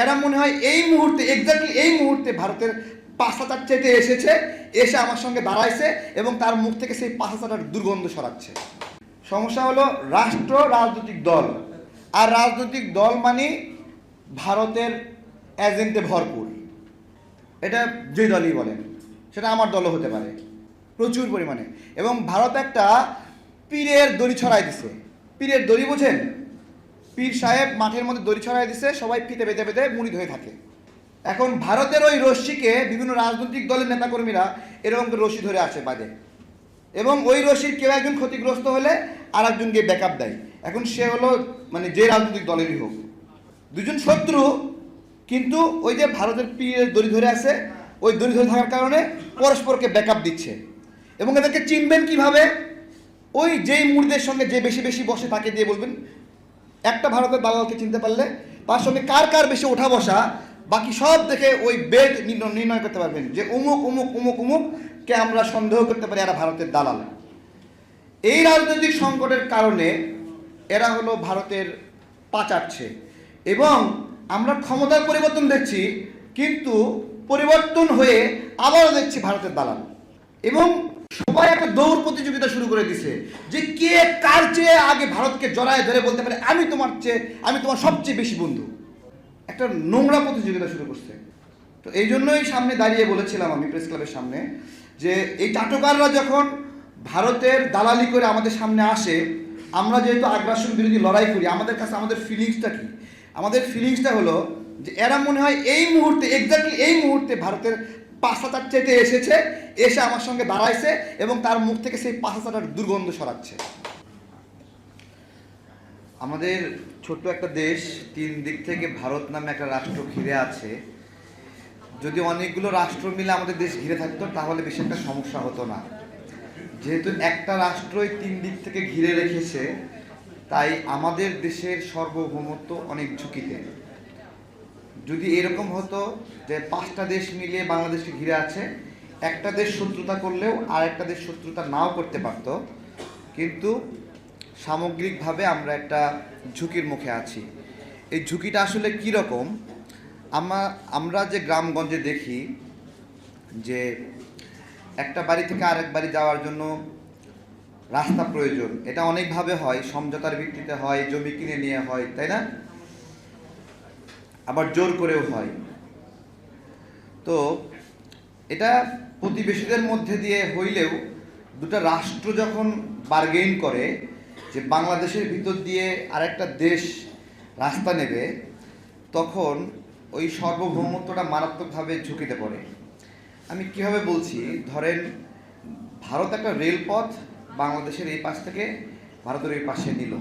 এরা মনে হয় এই মুহূর্তে এক্স্যাক্টলি এই মুহূর্তে ভারতের পাঁচ হাজার চেটে এসেছে, এসে আমার সঙ্গে দাঁড়াইছে এবং তার মুখ থেকে সেই পাঁচ হাজার দুর্গন্ধ সরাচ্ছে। সমস্যা হলো রাষ্ট্র রাজনৈতিক দল। আর রাজনৈতিক দল মানে ভারতের এজেন্টে ভরপুর। এটা যে দলই বলেন, সেটা আমার দলও হতে পারে, প্রচুর পরিমাণে। এবং ভারত একটা পীরের দড়ি ছড়াই দিছে। পীরের দড়ি বোঝেন? পীর সাহেব মাঠের মধ্যে দড়ি ছড়াই দিছে, সবাই ফিতে পেতে পেতে মুড়ি ধরে থাকে। এখন ভারতের ওই রশ্মিকে বিভিন্ন রাজনৈতিক দলের নেতাকর্মীরা এরকম রশ্মি ধরে আসে বাদে। এবং ওই রশ্মির কেউ একজন ক্ষতিগ্রস্ত হলে আর একজনকে ব্যাকআপ দেয়। এখন সে হলো মানে যে রাজনৈতিক দলেরই হোক। দুজন শত্রু, কিন্তু ওই যে ভারতের পীরের দড়ি ধরে আছে ওই দড়ি ধরে থাকার কারণে পরস্পরকে ব্যাকআপ দিচ্ছে। এবং এদেরকে চিনবেন কীভাবে? ওই যেই মুড়িদের সঙ্গে যে বেশি বেশি বসে তাকে দিয়ে বলবেন একটা ভারতের দালালকে চিনতে পারলে, তার সঙ্গে কার কার বেশি ওঠা বসা, বাকি সব দেখে ওই বেড নির্ণয় করতে পারবেন যে উমুক উমুক উমুক অমুককে আমরা সন্দেহ করতে পারি এরা ভারতের দালাল। এই রাজনৈতিক সংকটের কারণে এরা হলো ভারতের পাচারছে। এবং আমরা ক্ষমতার পরিবর্তন দেখছি, কিন্তু পরিবর্তন হয়ে আবারও দেখছি ভারতের দালাল। এবং সবাই একটা দৌড় প্রতিযোগিতা শুরু করে দিছে যে কে কার চেয়ে আগে ভারতকে জড়ায় ধরে বলতে পারে, আমি তোমার চেয়ে, আমি তোমার সবচেয়ে বেশি বন্ধু। একটা নোংরা প্রতিযোগিতা শুরু করছে। তো এই জন্যই সামনে দাঁড়িয়ে বলেছিলাম আমি প্রেস ক্লাবের সামনে যে এই চাটকাররা যখন ভারতের দালালি করে আমাদের সামনে আসে, আমরা যেহেতু আগ্রাসন বিরোধী লড়াই করি, আমাদের কাছে আমাদের ফিলিংসটা কি? আমাদের ফিলিংসটা হলো যে এরা মনে হয় এই মুহূর্তে এক্স্যাক্টলি এই মুহূর্তে ভারতের পাঁচ হাজার চেটে এসেছে, এসে আমার সঙ্গে দাঁড়াইছে এবং তার মুখ থেকে সেই পাঁচ হাজার দুর্গন্ধ সরাচ্ছে আমাদের ছোট্ট একটা দেশ, তিন দিক থেকে ভারত নামে একটা রাষ্ট্র ঘিরে আছে। যদি অনেকগুলো রাষ্ট্র মিলে আমাদের দেশ ঘিরে থাকতো, তাহলে বেশি একটা সমস্যা হতো না। যেহেতু একটা রাষ্ট্রই তিন দিক থেকে ঘিরে রেখেছে, তাই আমাদের দেশের সার্বভৌমত্ব অনেক ঝুঁকিতে। যদি এরকম হতো যে পাঁচটা দেশ মিলিয়ে বাংলাদেশকে ঘিরে আছে, একটা দেশ শত্রুতা করলেও আর একটা দেশ শত্রুতা নাও করতে পারতো, কিন্তু সামগ্রিকভাবে আমরা একটা ঝুঁকির মুখে আছি। এই ঝুঁকিটা আসলে কী রকম আমরা আমরা যে গ্রামগঞ্জে দেখি যে একটা বাড়ি থেকে আরেক বাড়ি যাওয়ার জন্য রাস্তা প্রয়োজন। এটা অনেকভাবে হয়, সমঝোতার ভিত্তিতে হয়, জমি কিনে নিয়ে হয়, তাই না? আবার জোর করেও হয়। তো এটা প্রতিবেশীদের মধ্যে দিয়ে হইলেও দুটো রাষ্ট্র যখন বার্গেইন করে যে বাংলাদেশের ভিতর দিয়ে আরেকটা দেশ রাস্তা নেবে, তখন ওই সার্বভৌমত্বটা মারাত্মকভাবে ঝুঁকিতে পড়ে। আমি কীভাবে বলছি? ধরেন, ভারত একটা রেলপথ বাংলাদেশের এই পাশ থেকে ভারতের এই পাশে নিল।